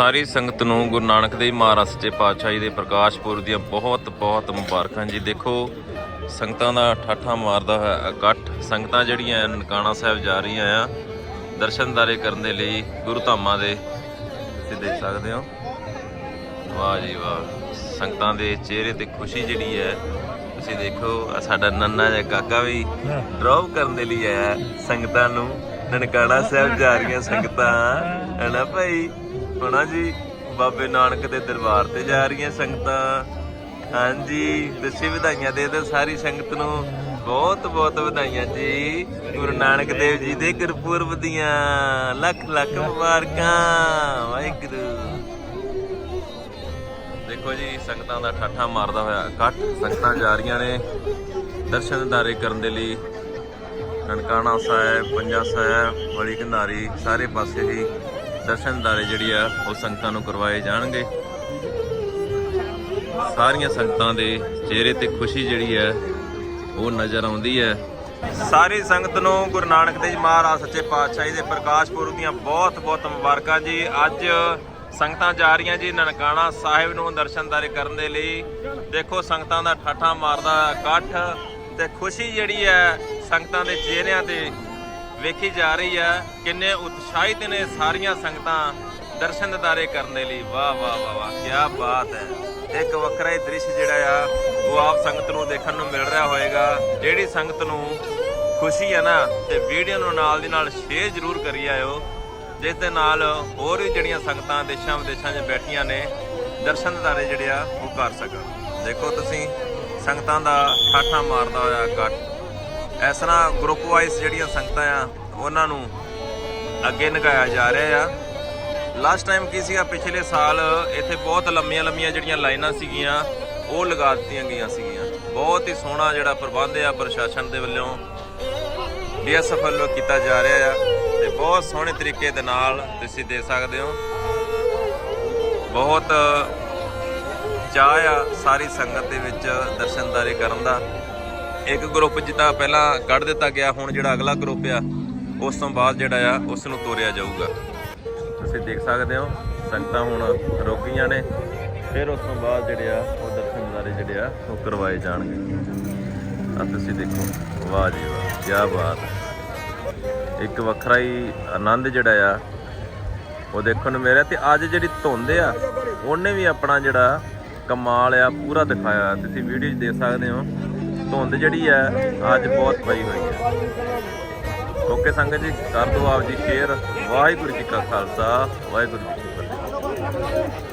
ਸਾਰੀ ਸੰਗਤ ਨੂੰ ਗੁਰੂ ਨਾਨਕ ਦੇਵ ਮਹਾਰਾਜ ਸੱਚੇ ਪਾਤਸ਼ਾਹ ਜੀ ਦੇ ਪ੍ਰਕਾਸ਼ ਪੁਰਬ ਦੀਆਂ ਬਹੁਤ ਬਹੁਤ ਮੁਬਾਰਕਾਂ ਜੀ। ਦੇਖੋ, ਸੰਗਤਾਂ ਦਾ ਠਾਠਾ ਮਾਰਦਾ ਹੋਇਆ ਇਕੱਠ। ਸੰਗਤਾਂ ਜਿਹੜੀਆਂ ਨਨਕਾਣਾ ਸਾਹਿਬ ਜਾ ਰਹੀਆਂ ਆ ਦਰਸ਼ਨਦਾਰੇ ਕਰਨ ਦੇ ਲਈ ਗੁਰੂ ਧਾਮਾਂ ਦੇ। ਤੁਸੀਂ ਦੇਖ ਸਕਦੇ ਹੋ। ਵਾਹ ਜੀ ਵਾਹ। ਸੰਗਤਾਂ ਦੇ ਚਿਹਰੇ ਤੇ ਖੁਸ਼ੀ ਜਿਹੜੀ ਹੈ ਤੁਸੀਂ ਦੇਖੋ ਸਾਡਾ ਨੰਨਾ ਜਾਂ ਕਾਕਾ ਵੀ ਡਰਾਪ ਕਰਨ ਦੇ ਲਈ ਆਇਆ। ਸੰਗਤਾਂ ਨੂੰ ਨਨਕਾਣਾ ਸਾਹਿਬ ਜਾ ਰਹੀਆਂ ਸੰਗਤਾਂ। ਹਨਾ ਭਾਈ? ਹੋਣਾ ਜੀ? ਬਾਬੇ ਨਾਨਕ ਦੇ ਦਰਬਾਰ ਤੇ ਜਾ ਰਹੀਆਂ ਸੰਗਤਾਂ। ਹਾਂਜੀ, ਦੱਸੀ ਵਧਾਈਆਂ ਦੇ ਦਿਓ ਸਾਰੀ ਸੰਗਤ ਨੂੰ। ਬਹੁਤ ਬਹੁਤ ਵਧਾਈਆਂ ਜੀ। ਗੁਰੂ ਨਾਨਕ ਦੇਵ ਜੀ ਦੇ ਗੁਰਪੁਰਬ ਦੀਆਂ। ਲੱਖ ਲੱਖ ਮੁਬਾਰਕਾਂ। ਵਾਹਿਗੁਰੂ। ਦੇਖੋ ਜੀ, ਸੰਗਤਾਂ ਦਾ ਠਾਠਾ ਮਾਰਦਾ ਹੋਇਆ ਇਕੱਠ। ਸੰਗਤਾਂ ਜਾ ਰਹੀਆਂ ਨੇ ਦਰਸ਼ਨ ਦਰਸ਼ਨਦਾਰੇ ਕਰਨ ਦੇ ਲਈ। ਨਨਕਾਣਾ ਸਾਹਿਬ, ਪੰਜਾ ਸਾਹਿਬ ਬੜੀ ਕੰਧਾਰੀ ਸਾਰੇ ਪਾਸੇ ਹੀ ਦਰਸ਼ਨਦਾਰੇ ਜਿਹੜੀ ਆ, ਉਹ ਸੰਗਤਾਂ ਨੂੰ ਕਰਵਾਏ ਜਾਣਗੇ। ਸਾਰੀਆਂ ਸੰਗਤਾਂ ਦੇ ਚਿਹਰੇ ਤੇ ਖੁਸ਼ੀ ਜਿਹੜੀ ਹੈ ਉਹ ਨਜ਼ਰ ਆਉਂਦੀ ਹੈ ਸਾਰੀ ਸੰਗਤ ਨੂੰ ਗੁਰੂ ਨਾਨਕ ਦੇਵ ਮਹਾਰਾਜ, ਸੱਚੇ ਪਾਤਸ਼ਾਹੀ ਦੇ ਪ੍ਰਕਾਸ਼ ਪੁਰਬ ਦੀਆਂ ਬਹੁਤ ਬਹੁਤ ਮੁਬਾਰਕਾਂ ਜੀ। ਅੱਜ ਸੰਗਤਾਂ ਜਾ ਰਹੀਆਂ ਜੀ ਨਨਕਾਣਾ ਸਾਹਿਬ ਨੂੰ ਦਰਸ਼ਨਦਾਰੇ ਕਰਨ ਦੇ ਲਈ। ਦੇਖੋ ਸੰਗਤਾਂ ਦਾ ਠਾਠਾ ਮਾਰਦਾ ਇਕੱਠ ਤੇ ਖੁਸ਼ੀ ਜਿਹੜੀ ਹੈ ਸੰਗਤਾਂ ਦੇ ਚਿਹਰਿਆਂ ਤੇ ਵੇਖੀ ਜਾ ਰਹੀ ਆ ਕਿੰਨੇ ਉਤਸ਼ਾਹਿਤ ਨੇ ਸਾਰੀਆਂ ਸੰਗਤਾਂ ਦਰਸ਼ਨ ਦਿਦਾਰੇ ਕਰਨ ਦੇ ਲਈ। ਵਾਹ ਵਾਹ ਵਾਹ ਵਾਹ ਕੀ ਬਾਤ ਹੈ। ਇੱਕ ਵੱਖਰਾ ਹੀ ਦ੍ਰਿਸ਼ ਜਿਹੜਾ ਆ, ਉਹ ਆਪ ਸੰਗਤ ਨੂੰ ਦੇਖਣ ਨੂੰ ਮਿਲ ਰਿਹਾ ਹੋਵੇਗਾ ਜਿਹੜੀ ਸੰਗਤ ਨੂੰ ਖੁਸ਼ੀ ਹੈ ਨਾ, ਤੇ ਵੀਡੀਓ ਨੂੰ ਨਾਲ ਦੀ ਨਾਲ ਸ਼ੇਅਰ ਜ਼ਰੂਰ ਕਰੀ ਆਇਓ। ਜਿਸ ਦੇ ਨਾਲ ਹੋਰ ਵੀ ਜਿਹੜੀਆਂ ਸੰਗਤਾਂ ਦੇਸ਼ਾਂ ਵਿਦੇਸ਼ਾਂ 'ਚ ਬੈਠੀਆਂ ਨੇ, ਦਰਸ਼ਨ ਦਿਦਾਰੇ ਜਿਹੜੇ ਆ, ਉਹ ਕਰ ਸਕਣ। ਦੇਖੋ ਤੁਸੀਂ, ਸੰਗਤਾਂ ਦਾ ਠਾਠਾ ਮਾਰਦਾ ਹੋਇਆ ਇਕੱਠ। ਇਸ ਤਰ੍ਹਾਂ ਗਰੁੱਪ ਵਾਈਜ਼ ਜਿਹੜੀਆਂ ਸੰਗਤਾਂ ਆ, ਉਹਨਾਂ ਨੂੰ ਅੱਗੇ ਨਗਾਇਆ ਜਾ ਰਿਹਾ ਆ। ਲਾਸਟ ਟਾਈਮ ਕੀ ਸੀਗਾ, ਪਿਛਲੇ ਸਾਲ ਇੱਥੇ ਬਹੁਤ ਲੰਮੀਆਂ ਲੰਮੀਆਂ ਜਿਹੜੀਆਂ ਲਾਈਨਾਂ ਸੀਗੀਆਂ, ਉਹ ਲਗਾ ਦਿੱਤੀਆਂ ਗਈਆਂ ਸੀਗੀਆਂ। ਬਹੁਤ ਹੀ ਸੋਹਣਾ ਜਿਹੜਾ ਪ੍ਰਬੰਧ ਆ ਪ੍ਰਸ਼ਾਸਨ ਦੇ ਵੱਲੋਂ ਡੀਐਸਐਫ ਵੱਲੋਂ ਕੀਤਾ ਜਾ ਰਿਹਾ ਆ ਤੇ ਬਹੁਤ ਸੋਹਣੇ ਤਰੀਕੇ ਦੇ ਨਾਲ ਤੁਸੀਂ ਦੇ ਸਕਦੇ ਹੋ। ਬਹੁਤ ਚਾਹ ਆ ਸਾਰੀ ਸੰਗਤ ਦੇ ਵਿੱਚ ਦਰਸ਼ਨਦਾਰੀ ਕਰਨ ਦਾ। ਇੱਕ ਗਰੁੱਪ ਜਿੱਦਾਂ ਪਹਿਲਾਂ ਕੱਢ ਦਿੱਤਾ ਗਿਆ, ਹੁਣ ਜਿਹੜਾ ਅਗਲਾ ਗਰੁੱਪ ਆ, ਉਸ ਤੋਂ ਬਾਅਦ ਜਿਹੜਾ ਆ ਉਸ ਨੂੰ ਤੋਰਿਆ ਜਾਊਗਾ। ਤੁਸੀਂ ਦੇਖ ਸਕਦੇ ਹੋ, ਸੰਗਤਾਂ ਹੁਣ ਰੁਕ ਗਈਆਂ ਨੇ, ਫਿਰ ਉਸ ਤੋਂ ਬਾਅਦ ਜਿਹੜੇ ਆ, ਉਹ ਦਰਸ਼ਨਦਾਰੇ ਜਿਹੜੇ ਆ, ਉਹ ਕਰਵਾਏ ਜਾਣਗੇ। ਆ ਤੁਸੀਂ ਦੇਖੋ, ਵਾਹ ਜੀ ਵਾਹ ਕੀ ਬਾਤ। ਹੈ ਇੱਕ ਵੱਖਰਾ ਹੀ ਆਨੰਦ ਜਿਹੜਾ ਆ, ਉਹ ਦੇਖਣ ਨੂੰ ਮਿਲਿਆ ਤੇ ਅੱਜ ਜਿਹੜੀ ਧੁੰਦ ਆ, ਉਹਨੇ ਵੀ ਆਪਣਾ ਜਿਹੜਾ ਕਮਾਲ ਆ, ਪੂਰਾ ਦਿਖਾਇਆ। ਤੁਸੀਂ ਵੀਡੀਓ 'ਚ ਦੇਖ ਸਕਦੇ ਹੋ ਧੁੰਦ ਜਿਹੜੀ ਹੈ, ਅੱਜ ਬਹੁਤ ਪਈ ਹੋਈ ਹੈ। ਓਕੇ ਸੰਗਤ ਜੀ, ਕਰ ਦਿਓ ਆਪ ਜੀ ਸ਼ੇਅਰ। ਵਾਹਿਗੁਰੂ ਜੀ ਕਾ ਖਾਲਸਾ, ਵਾਹਿਗੁਰੂ ਜੀ ਕੀ ਫਤਿਹ।